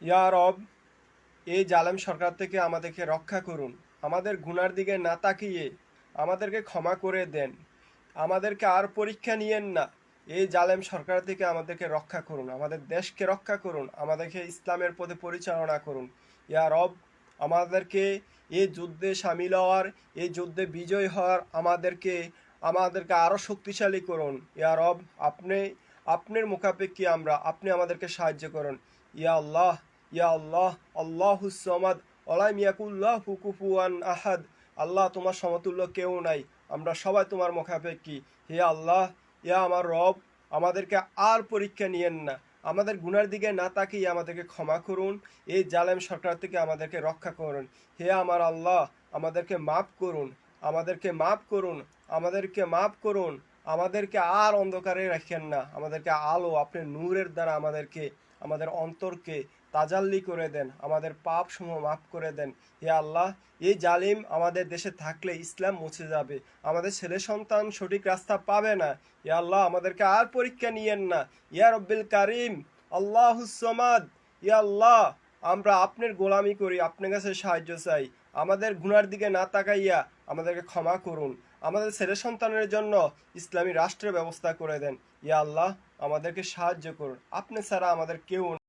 ইয়া রব, এই জালেম সরকার থেকে আমাদেরকে রক্ষা করুন। আমাদের গুনার দিকে না তাকিয়ে আমাদেরকে ক্ষমা করে দেন। আমাদেরকে আর পরীক্ষা নিয়েন না। এই জালেম সরকার থেকে আমাদেরকে রক্ষা করুন। আমাদের দেশকে রক্ষা করুন। আমাদেরকে ইসলামের পথে পরিচালনা করুন। ইয়া রব, আমাদেরকে এই যুদ্ধে সামিল হওয়ার, এই যুদ্ধে বিজয় হওয়ার আমাদেরকে আমাদেরকে আরও শক্তিশালী করুন। ইয়া রব, আপনি আপনার মুখাপেক্ষি আমরা, আপনি আমাদেরকে সাহায্য করুন। ইয়া আল্লাহ ইয়া আল্লাহ আল্লাহ সমাদ ওলাইম ইয়াকুল্লাহ হুকুফুয়ান আহাদ। আল্লাহ তোমার সমতুল্য কেউ নাই, আমরা সবাই তোমার মুখাপেক্ষি। হে আল্লাহ ইয়া আমার রব, আমাদেরকে আর পরীক্ষা নিয়েন না। আমাদের গুনার দিকে না তাকিয়ে আমাদেরকে ক্ষমা করুন। এই জালেম সরকার থেকে আমাদেরকে রক্ষা করুন। হে আমার আল্লাহ, আমাদেরকে মাফ করুন। আমাদেরকে মাফ করুন। আমাদেরকে মাফ করুন। আমাদেরকে আর অন্ধকারে রাখেন না। আমাদেরকে আলো আপনি নূরের দ্বারা আমাদেরকে, আমাদের অন্তরকে তাজাল্লি করে দেন, আমাদের পাপ সমূহ মাফ করে দেন। হে আল্লাহ, এই জালিম আমাদের দেশে থাকলে ইসলাম মুছে যাবে। আমাদের ছেলে সন্তান সঠিক রাস্তা পাবে না। হে আল্লাহ, আমাদেরকে আর পরীক্ষা নিয়েন না। ইয়া রব্বিল কারিম আল্লাহ সমাদ। ইয়া আল্লাহ, আমরা আপনার গোলামি করি, আপনার কাছে সাহায্য চাই। আমাদের গুনার দিকে না তাকাইয়া আমাদেরকে ক্ষমা করুন। আমাদের ছেলে সন্তানের জন্য ইসলামী রাষ্ট্রের ব্যবস্থা করে দেন। ইয়া আল্লাহ আমাদেরকে সাহায্য করুন। আপনি ছাড়া আমাদের কেউ